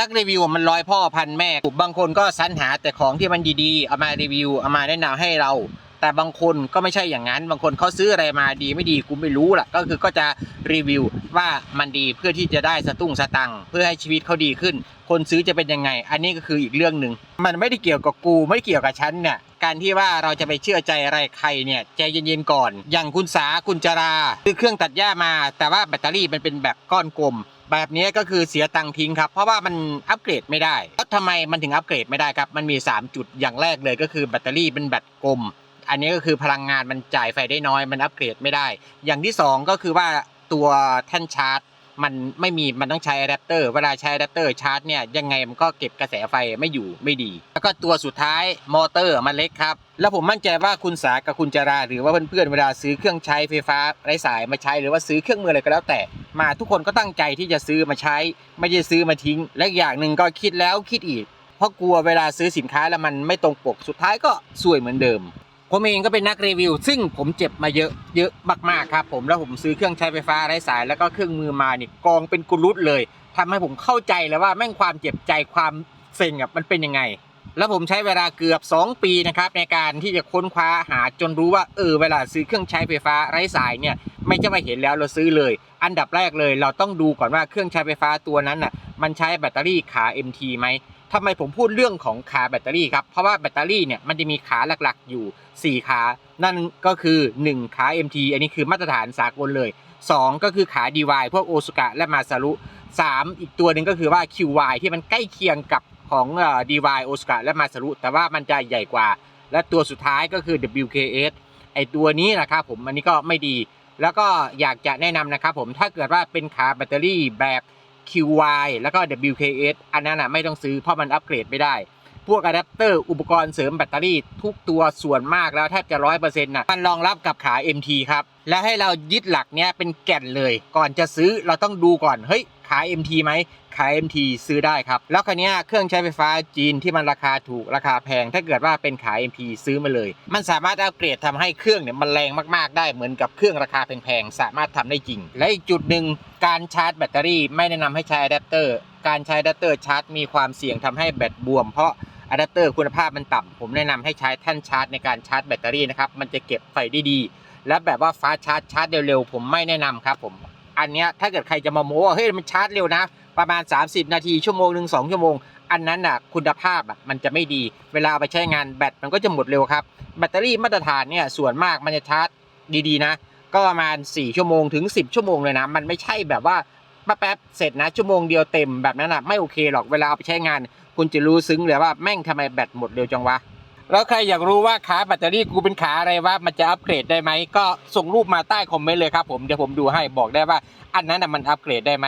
นักรีวิวมันร้อยพ่อพันแม่บางคนก็สรรหาแต่ของที่มันดีๆเอามารีวิวเอามาแนะนำให้เรา แต่บางคนก็ไม่ใช่อย่างนั้นบางคนเขาซื้ออะไรมาดีไม่ดีกูไม่รู้ล่ะ ก็คือก็จะรีวิวว่ามันดีเพื่อที่จะได้สตุ้งสตังเพื่อให้ชีวิตเขาดีขึ้น คนซื้อจะเป็นยังไง อันนี้ก็คืออีกเรื่องหนึ่งมันไม่ได้เกี่ยวกับกูไม่เกี่ยวกับฉันเนี่ยการที่ว่าเราจะไปเชื่อใจอะไรใครเนี่ยใจเย็นๆก่อน อย่างคุณสาคุณจราซื้อเครื่องตัดหญ้ามา แต่ว่าแบตเตอรี่มันเป็นแบบก้อนกลม แบบนี้ก็คือเสียตังค์ทิ้งครับ เพราะว่ามันอัปเกรดไม่ได้แล้วทำไมมันถึงอัปเกรดไม่ได้ครับ มันมี 3 จุดอย่างแรกเลยก็คือแบตเตอรี่เป็นแบตกลม อันนี้ก็คือพลังงานมันจ่ายไฟได้น้อย มันอัปเกรดไม่ได้ อย่างที่ 2 ก็คือว่าตัวแท่นชาร์จมันไม่มีมันต้องใช้อะแดปเตอร์เวลาใช้อะแดปเตอร์ชาร์จเนี่ยยังไงมันก็เก็บกระแสไฟไม่อยู่ไม่ดี แล้วก็ตัวสุดท้ายมอเตอร์มันเล็กครับ แล้วผมมั่นใจว่าคุณสากับคุณจาราหรือว่าเพื่อนๆเวลาซื้อเครื่องใช้ไฟฟ้าไร้สายมาใช้หรือว่าซื้อเครื่องมืออะไรก็แล้วแต่ มาทุกคนก็ตั้งใจที่จะซื้อมาใช้ ไม่ได้ซื้อมาทิ้ง และอย่างหนึ่งก็คิดแล้วคิดอีก เพราะกลัวเวลาซื้อสินค้าแล้วมันไม่ตรงปกสุดท้ายก็สวยเหมือนเดิม ผมเองก็เป็นนักรีวิว ซึ่งผมเจ็บมาเยอะเยอะมากๆครับ ผมแล้วผมซื้อเครื่องใช้ไฟฟ้าไร้สายแล้วก็เครื่องมือมานี่กองเป็นกุลุตเลยทำให้ผมเข้าใจแล้วว่าแม่งความเจ็บใจความเซ็งอะมันเป็นยังไงแล้วผมใช้เวลาเกือบ 2 ปีนะครับในการที่จะค้นคว้าหาจนรู้ว่าเออเวลาซื้อเครื่องใช้ไฟฟ้าไร้สายเนี่ย ไม่จะมาเห็นแล้วเราซื้อเลย อันดับแรกเลยเราต้องดูก่อนว่าเครื่องใช้ไฟฟ้าตัวนั้นน่ะมันใช้แบตเตอรี่ขา MT ไหมทำไมผมพูดเรื่องของขาแบตเตอรี่ครับ เพราะว่าแบตเตอรี่เนี่ยมันจะมีขาหลักๆอยู่ 4 ขา นั่นก็คือ 1 ขา MT อันนี้คือมาตรฐานสากลเลย 2 ก็คือขา DY พวกโอสุกะและมาซารุ 3 อีกตัวหนึ่งก็คือว่า QY ที่มันใกล้เคียงกับของ DY โอสุกะและมาซารุ แต่ว่ามันจะใหญ่กว่า และตัวสุดท้ายก็คือ WKS ไอตัวนี้นะครับผมอันนี้ก็ไม่ดี แล้วก็อยากจะแนะนำนะครับผมถ้าเกิดว่าเป็นขาแบตเตอรี่แบบ QY แล้วก็ WKS อันนั้นอะไม่ต้องซื้อเพราะมันอัปเกรดไม่ได้ พวกอะแดปเตอร์อุปกรณ์เสริมแบตเตอรี่ทุกตัวส่วนมากแล้วแทบจะร้อยเปอร์เซ็นต์นะมันรองรับกับขา MT ครับ และให้เรายึดหลักเนี้ยเป็นแก่นเลย ก่อนจะซื้อเราต้องดูก่อนเฮ้ย ขาย MT ไหมขาย MT ซื้อได้ครับ แล้วคันนี้เครื่องใช้ไฟฟ้าจีนที่มันราคาถูกราคาแพง ถ้าเกิดว่าเป็นขาย MT ซื้อมาเลย มันสามารถอัปเกรดทำให้เครื่องเนี่ยมันแรงมากๆ ได้เหมือนกับเครื่องราคาแพงๆสามารถทำได้จริง และอีกจุดหนึ่งการชาร์จแบตเตอรี่ไม่แนะนำให้ใช้อะแดปเตอร์การใช้อะแดปเตอร์ชาร์จมีความเสี่ยงทำให้แบตบวมเพราะอะแดปเตอร์คุณภาพมันต่ำผมแนะนำให้ใช้แท่นชาร์จในการชาร์จแบตเตอรี่นะครับมันจะเก็บไฟได้ดีและแบบว่าฟ้าชาร์จชาร์จเร็วๆผมไม่แนะนำครับผม อันเนี้ยถ้าเกิดใครจะมาโม้ว่าเฮ้ยมันชาร์จเร็วนะ ประมาณ 30 นาทีชั่วโมงหนึ่งสองชั่วโมง อันนั้นน่ะคุณภาพอะมันจะไม่ดี เวลาเอาไปใช้งานแบตมันก็จะหมดเร็วครับแบตเตอรี่มาตรฐานเนี่ยส่วนมากมันจะชาร์จดีๆนะ ก็ประมาณ 4 ชั่วโมงถึง 10 ชั่วโมงเลยนะมันไม่ใช่แบบว่าแป๊บๆเสร็จนะชั่วโมงเดียวเต็มแบบนั้นอะไม่โอเคหรอกเวลาเอาไปใช้งาน คุณจะรู้ซึ้งเลยว่าแม่งทำไมแบตหมดเร็วจังวะ แล้วใครอยากรู้ว่าขาแบตเตอรี่กูเป็นขาอะไรว่ามันจะอัปเกรดได้ไหมก็ส่งรูปมาใต้คอมเมนต์เลยครับผมเดี๋ยวผมดูให้บอกได้ว่าอันนั้นน่มันอัปเกรดได้ไหม